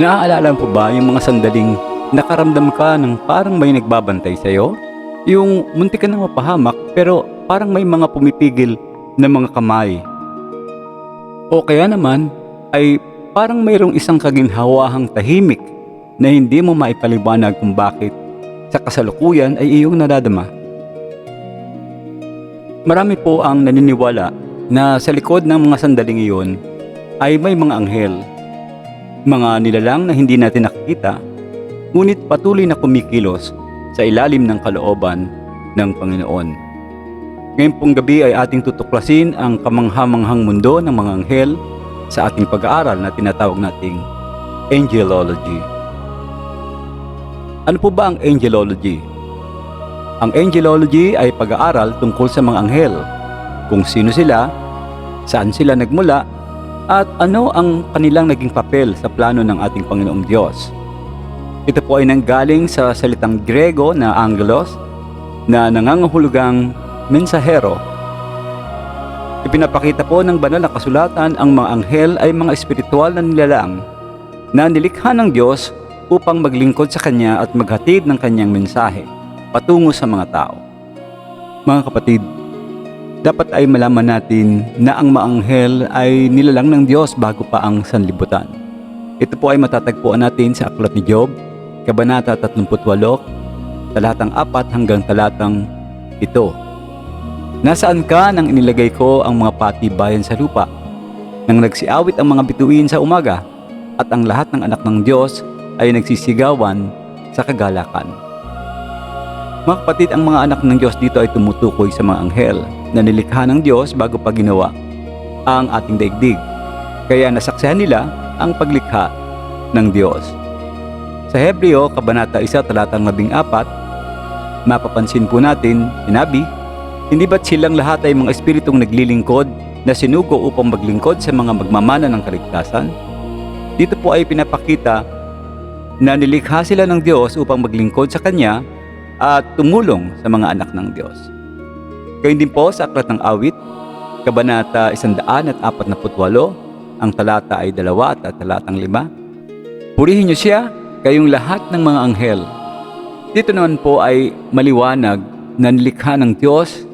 Naaalala mo ba yung mga sandaling nakaramdam ka ng parang may nagbabantay sa'yo? Yung munti ka na mapahamak pero parang may mga pumipigil na mga kamay. O kaya naman ay parang mayroong isang kaginhawahang tahimik na hindi mo maipaliwanag kung bakit sa kasalukuyan ay iyong nadadama. Marami po ang naniniwala na sa likod ng mga sandaling iyon ay may mga anghel mga nilalang na hindi natin nakikita, ngunit patuloy na kumikilos sa ilalim ng kalooban ng Panginoon. Ngayong pong gabi ay ating tutuklasin ang kamanghamanghang mundo ng mga anghel sa ating pag-aaral na tinatawag nating Angelology. Ano po ba ang Angelology? Ang Angelology ay pag-aaral tungkol sa mga anghel, kung sino sila, saan sila nagmula, at ano ang kanilang naging papel sa plano ng ating Panginoong Diyos. Ito po ay nanggaling sa salitang Grego na angelos na nangangahulugang mensahero. Ipinapakita po ng banal na kasulatan ang mga anghel ay mga espiritual na nilalang na nilikha ng Diyos upang maglingkod sa Kanya at maghatid ng Kanyang mensahe patungo sa mga tao. Mga kapatid, dapat ay malaman natin na ang maanghel ay nilalang ng Diyos bago pa ang sanlibutan. Ito po ay matatagpuan natin sa Aklat ni Job, Kabanata 38, talatang 4 hanggang talatang 7. Nasaan ka nang inilagay ko ang mga patibayan sa lupa? Nang nagsiawit ang mga bituin sa umaga, at ang lahat ng anak ng Diyos ay nagsisigawan sa kagalakan. Mga kapatid, ang mga anak ng Diyos dito ay tumutukoy sa mga anghel na nilikha ng Diyos bago pa ginawa ang ating daigdig. Kaya nasaksihan nila ang paglikha ng Diyos. Sa Hebreo, Kabanata 1, talatang 14, mapapansin po natin, sinabi, Hindi ba't silang lahat ay mga espiritong naglilingkod na sinugo upang maglingkod sa mga magmamana ng kaligtasan? Dito po ay pinapakita na nilikha sila ng Diyos upang maglingkod sa Kanya at tumulong sa mga anak ng Diyos. Gayun din po sa Aklat ng Awit, Kabanata 148, ang talata ay 2 at talatang 5. Purihin niyo siya, kayong lahat ng mga anghel. Dito naman po ay maliwanag na nilikha ng Diyos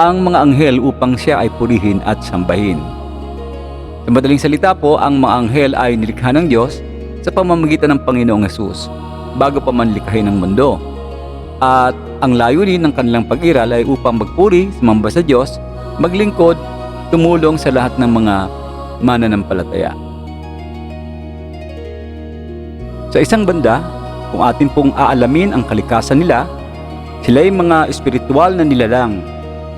ang mga anghel upang siya ay purihin at sambahin. Sa madaling salita po, ang mga anghel ay nilikha ng Diyos sa pamamagitan ng Panginoong Yesus bago pa man likhain ng mundo. At ang layunin ng kanilang pag-iral ay upang magpuri, sumamba sa Diyos, maglingkod, tumulong sa lahat ng mga mananampalataya. Sa isang banda, kung atin pong aalamin ang kalikasan nila, sila ay mga espiritual na nilalang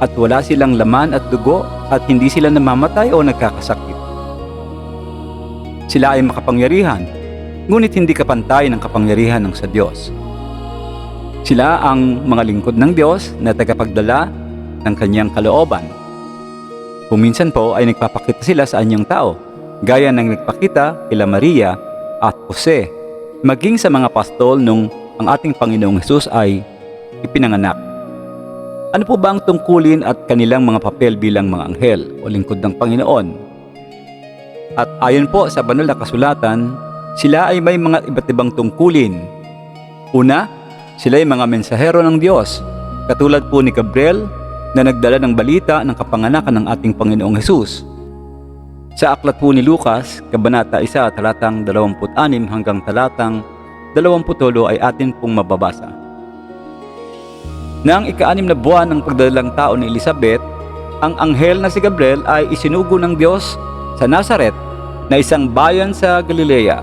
at wala silang laman at dugo at hindi sila namamatay o nagkakasakit. Sila ay makapangyarihan, ngunit hindi kapantay ng kapangyarihan ng sa Diyos. Sila ang mga lingkod ng Diyos na tagapagdala ng kanyang kalooban. Kung minsan po ay nagpapakita sila sa anyang tao, gaya ng nagpakita kila Maria at Jose, maging sa mga pastol nung ang ating Panginoong Hesus ay ipinanganak. Ano po ba ang tungkulin at kanilang mga papel bilang mga anghel o lingkod ng Panginoon? At ayon po sa banal na kasulatan, sila ay may mga iba't ibang tungkulin. Una, sila ay mga mensahero ng Diyos, katulad po ni Gabriel na nagdala ng balita ng kapanganakan ng ating Panginoong Hesus. Sa aklat po ni Lucas, Kabanata 1, talatang 26 hanggang talatang 27 ay atin pong mababasa. Nang ika-anim na buwan ng pagdadalang tao ni Elizabeth, ang anghel na si Gabriel ay isinugo ng Diyos sa Nazaret na isang bayan sa Galilea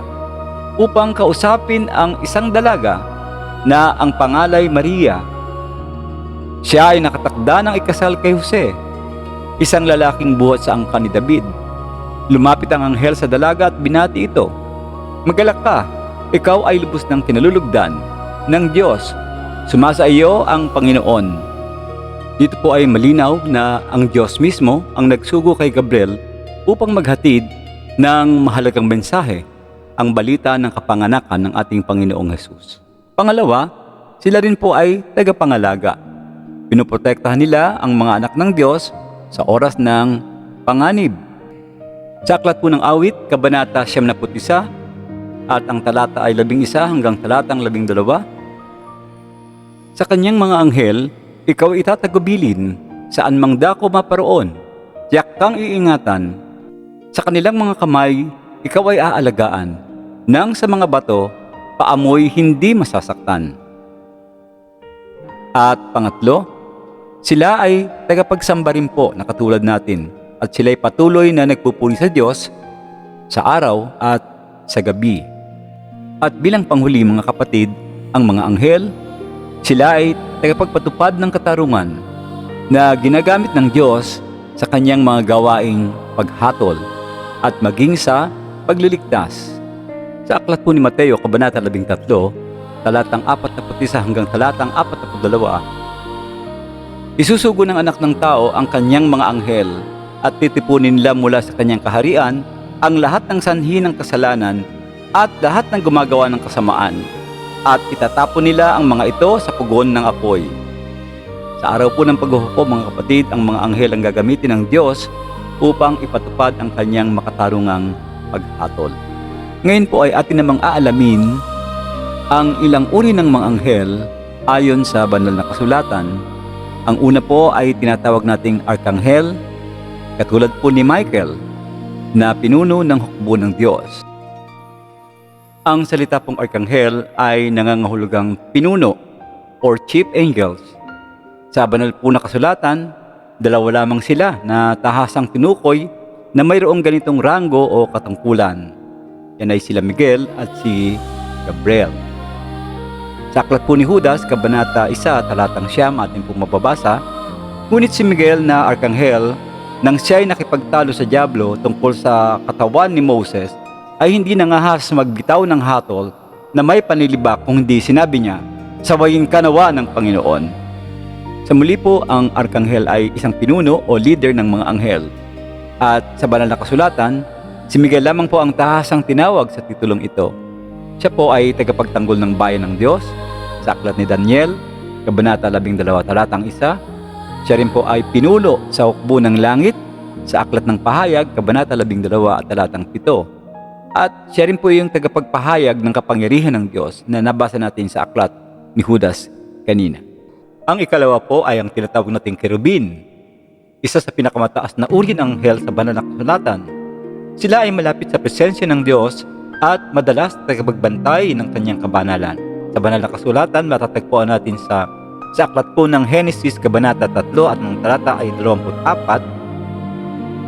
upang kausapin ang isang dalaga na ang pangalay Maria. Siya ay nakatakda ng ikasal kay Jose, isang lalaking buhat sa angkan ni David. Lumapit ang anghel sa dalaga at binati ito. Magalak ka, ikaw ay lubos ng kinalulugdan ng Diyos. Sumasa iyo ang Panginoon. Dito po ay malinaw na ang Diyos mismo ang nagsugo kay Gabriel upang maghatid ng mahalagang mensahe, ang balita ng kapanganakan ng ating Panginoong Hesus. Pangalawa, sila rin po ay tagapangalaga. Pinoprotektahan nila ang mga anak ng Diyos sa oras ng panganib. Sa aklat po ng awit, Kabanata 71, at ang talata ay labing isa hanggang talatang labing dalawa. Sa kanyang mga anghel, ikaw itatagubilin saan mang dako maparoon. Tiyak kang iingatan. Sa kanilang mga kamay, ikaw ay aalagaan. Nang sa mga bato, paamoy hindi masasaktan. At pangatlo, sila ay tagapagsamba rin po na katulad natin at sila'y patuloy na nagpupuri sa Diyos sa araw at sa gabi. At bilang panghuli mga kapatid, ang mga anghel, sila ay tagapagpatupad ng katarungan na ginagamit ng Diyos sa kanyang mga gawaing paghatol at maging sa pagliligtas. Sa aklat po ni Mateo, Kabanata 13, talatang 41 hanggang talatang 42, Isusugo ng anak ng tao ang kanyang mga anghel at titipunin nila mula sa kanyang kaharian ang lahat ng sanhi ng kasalanan at lahat ng gumagawa ng kasamaan at itatapon nila ang mga ito sa pugon ng apoy. Sa araw po ng paghuhukom mga kapatid, ang mga anghel ang gagamitin ng Diyos upang ipatupad ang kanyang makatarungang paghatol. Ngayon po ay atin namang aalamin ang ilang uri ng mga anghel ayon sa banal na kasulatan. Ang una po ay tinatawag nating arkanghel, katulad po ni Michael, na pinuno ng hukbo ng Diyos. Ang salita pong arkanghel ay nangangahulugang pinuno or chief angels. Sa banal po na kasulatan, dalawa lamang sila na tahasang tinukoy na mayroong ganitong ranggo o katungkulan. Yan ay sila Miguel at si Gabriel. Sa aklat po ni Judas, Kabanata 1, talatang siyam ating pong mababasa, Ngunit si Miguel na arkanghel, nang siya ay nakipagtalo sa Diablo tungkol sa katawan ni Moses, ay hindi nangahas magbitaw ng hatol na may panilibak kung hindi sinabi niya, Sawayin ka nawa ng Panginoon. Sa muli po, ang arkanghel ay isang pinuno o leader ng mga anghel. At sa banal na kasulatan, si Miguel lamang po ang tahasang tinawag sa titulong ito. Siya po ay tagapagtanggol ng bayan ng Diyos sa aklat ni Daniel, Kabanata 12, talatang 1. Siya rin po ay pinulo sa hukbo ng langit sa aklat ng pahayag, Kabanata 12 at talatang 7. At siya rin po yung tagapagpahayag ng kapangyarihan ng Diyos na nabasa natin sa aklat ni Judas kanina. Ang ikalawa po ay ang tinatawag nating kerubin. Isa sa pinakamataas na uri ng anghel sa banal na kasulatan. Sila ay malapit sa presensya ng Diyos at madalas tagapagbantay ng kanyang kabanalan. Sa banal na kasulatan, matatagpuan natin sa sa aklat po ng Genesis Kabanata 3 at ng talata ay 24.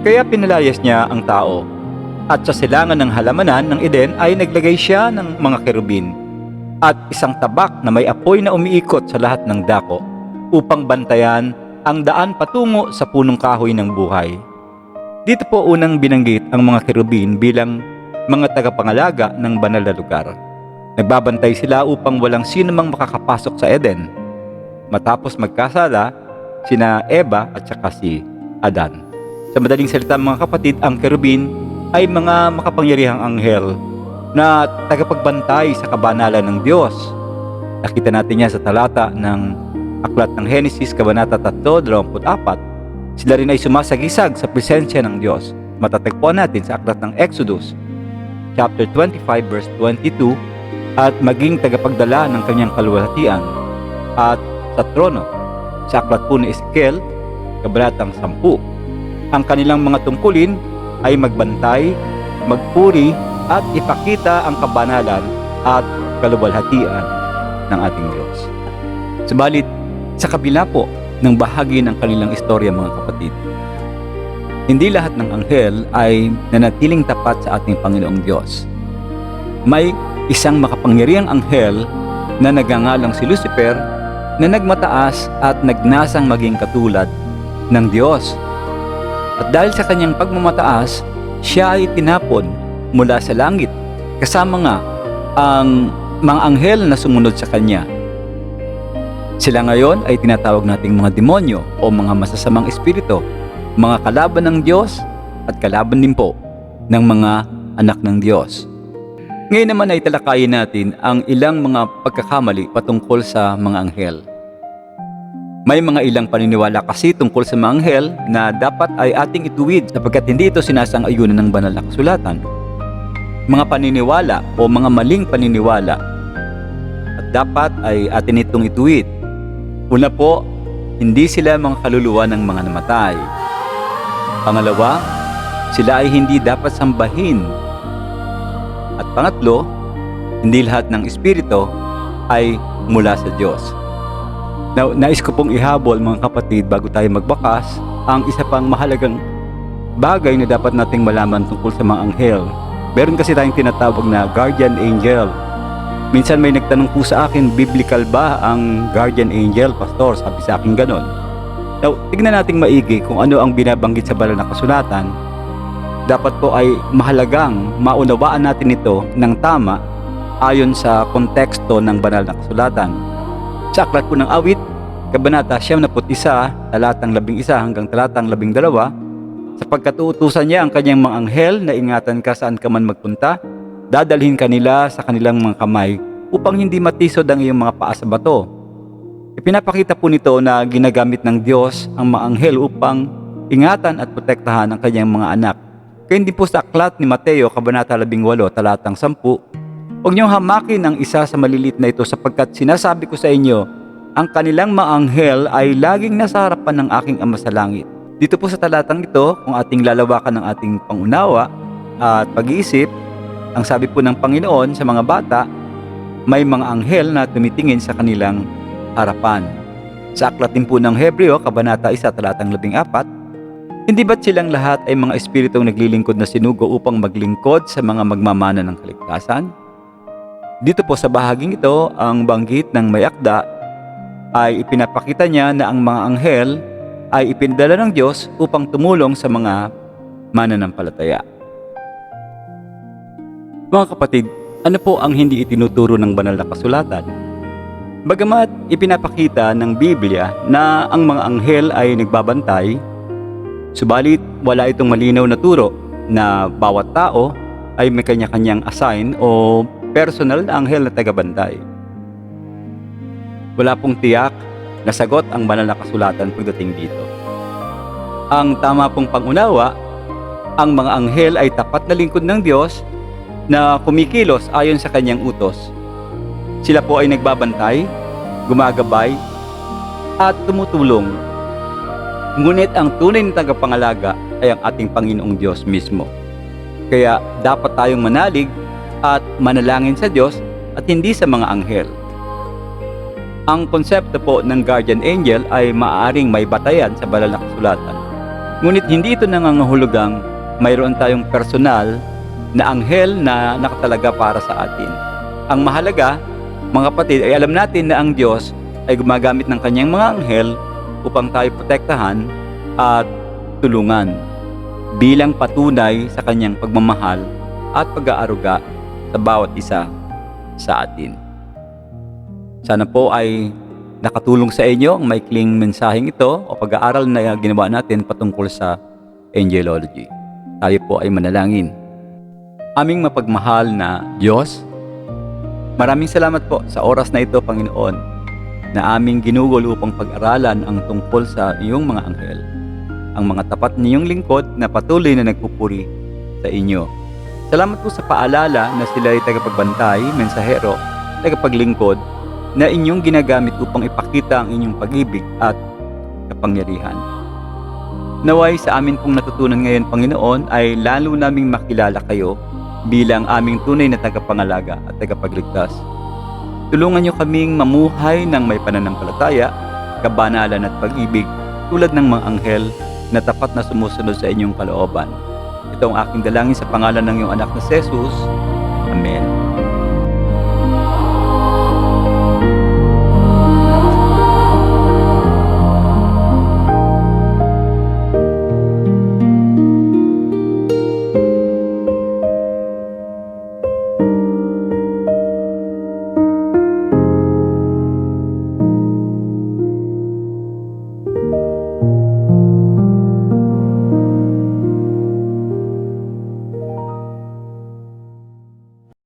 Kaya pinalayas niya ang tao at sa silangan ng halamanan ng Eden ay naglagay siya ng mga kerubin at isang tabak na may apoy na umiikot sa lahat ng dako upang bantayan ang daan patungo sa punong kahoy ng buhay. Dito po unang binanggit ang mga kerubin bilang mga tagapangalaga ng banal na lugar. Nagbabantay sila upang walang sino mang makakapasok sa Eden. Matapos magkasala, sina Eva at saka si Adan. Sa madaling salita mga kapatid, ang kerubin ay mga makapangyarihang anghel na tagapagbantay sa kabanalan ng Diyos. Nakita natin yan sa talata ng Aklat ng Genesis, Kabanata 3, 24. Sila rin ay sumasagisag sa presensya ng Diyos. Matatagpuan natin sa Aklat ng Exodus, chapter 25, verse 22, at maging tagapagdala ng kanyang kaluwalhatian at sa trono. Sa Aklat po ni Ezekiel, Kabanatang 10. Ang kanilang mga tungkulin ay magbantay, magpuri, at ipakita ang kabanalan at kaluwalhatian ng ating Diyos. Subalit, sa kabila po ng bahagi ng kanilang istorya mga kapatid, hindi lahat ng anghel ay nanatiling tapat sa ating Panginoong Diyos. May isang makapangyariang anghel na nagangalang si Lucifer na nagmataas at nagnasang maging katulad ng Diyos. At dahil sa kanyang pagmamataas, siya ay tinapon mula sa langit kasama nga ang mga anghel na sumunod sa kanya. Sila ngayon ay tinatawag nating mga demonyo o mga masasamang espiritu, mga kalaban ng Diyos at kalaban din po ng mga anak ng Diyos. Ngayon naman ay talakayin natin ang ilang mga pagkakamali patungkol sa mga anghel. May mga ilang paniniwala kasi tungkol sa mga anghel na dapat ay ating ituwid sapagkat hindi ito sinasang-ayunan ng banal na kasulatan. mga paniniwala o mga maling paniniwala at dapat ay atin itong ituwid. Una po, hindi sila mga kaluluwa ng mga namatay. Pangalawa, sila ay hindi dapat sambahin. At pangatlo, hindi lahat ng espiritu ay mula sa Diyos. Now, nais ko pong ihabol mga kapatid bago tayo magbakas ang isa pang mahalagang bagay na dapat nating malaman tungkol sa mga anghel. Meron kasi tayong tinatawag na guardian angel. Minsan may nagtanong po sa akin, biblical ba ang guardian angel, pastor? Sabi sa akin ganon. Now, tignan nating maigi kung ano ang binabanggit sa banal na kasulatan. Dapat po ay mahalagang maunawaan natin ito ng tama ayon sa konteksto ng banal na kasulatan. Sa aklat po ng awit, Kabanata 71, talatang 11 hanggang talatang 12, sapagkat uutusan niya ang kanyang mga anghel na ingatan ka saan ka man magpunta, dadalhin ka nila sa kanilang mga kamay upang hindi matisod ang iyong mga paa sa bato. Ipinapakita po nito na ginagamit ng Diyos ang mga anghel upang ingatan at protektahan ang kanyang mga anak. Kaya hindi po sa aklat ni Mateo, Kabanata 18, talatang 10, Huwag niyong hamakin ang isa sa malilit na ito sapagkat sinasabi ko sa inyo, ang kanilang mga anghel ay laging nasa harapan ng aking Ama sa langit. Dito po sa talatang ito, kung ating lalawakan ng ating pangunawa at pag-iisip, ang sabi po ng Panginoon sa mga bata, may mga anghel na tumitingin sa kanilang harapan. Sa aklat din po ng Hebreo, Kabanata 1, talatang 14, hindi ba't silang lahat ay mga espiritong naglilingkod na sinugo upang maglingkod sa mga magmamana ng kaligtasan? Dito po sa bahaging ito, ang banggit ng may akda ay ipinapakita niya na ang mga anghel ay ipinadala ng Diyos upang tumulong sa mga mananampalataya. Mga kapatid, ano po ang hindi itinuturo ng banal na kasulatan? Bagamat ipinapakita ng Biblia na ang mga anghel ay nagbabantay, subalit wala itong malinaw na turo na bawat tao ay may kanya-kanyang assign o personal na anghel na tagabantay. Wala pong tiyak na sagot ang banal na kasulatan pagdating dito. Ang tama pong pangunawa, ang mga anghel ay tapat na lingkod ng Diyos na kumikilos ayon sa kanyang utos. Sila po ay nagbabantay, gumagabay, at tumutulong. Ngunit ang tunay na tagapangalaga ay ang ating Panginoong Diyos mismo. Kaya dapat tayong manalig at manalangin sa Diyos at hindi sa mga anghel. Ang konsepto po ng guardian angel ay maaaring may batayan sa banal na kasulatan. Ngunit hindi ito nangangahulugang mayroon tayong personal na anghel na nakatalaga para sa atin. Ang mahalaga, mga kapatid, ay alam natin na ang Diyos ay gumagamit ng kanyang mga anghel upang tayo protektahan at tulungan bilang patunay sa kanyang pagmamahal at pag-aaruga sa bawat isa sa atin. Sana po ay nakatulong sa inyo ang maikling mensaheng ito o pag-aaral na ginawa natin patungkol sa angelology. Tayo po ay manalangin. Aming mapagmahal na Diyos, maraming salamat po sa oras na ito, Panginoon, na aming ginugol upang pag-aralan ang tungkol sa iyong mga anghel, ang mga tapat niyong lingkod na patuloy na nagpupuri sa inyo. Salamat po sa paalala na sila ay tagapagbantay, mensahero, tagapaglingkod, na inyong ginagamit upang ipakita ang inyong pag-ibig at kapangyarihan. Naway sa amin pong natutunan ngayon, Panginoon, ay lalo naming makilala kayo bilang aming tunay na tagapangalaga at tagapagligtas. Tulungan niyo kaming mamuhay ng may pananampalataya, kabanalan at pag-ibig tulad ng mga anghel na tapat na sumusunod sa inyong kalooban. Ito ang aking dalangin sa pangalan ng iyong anak na Jesus.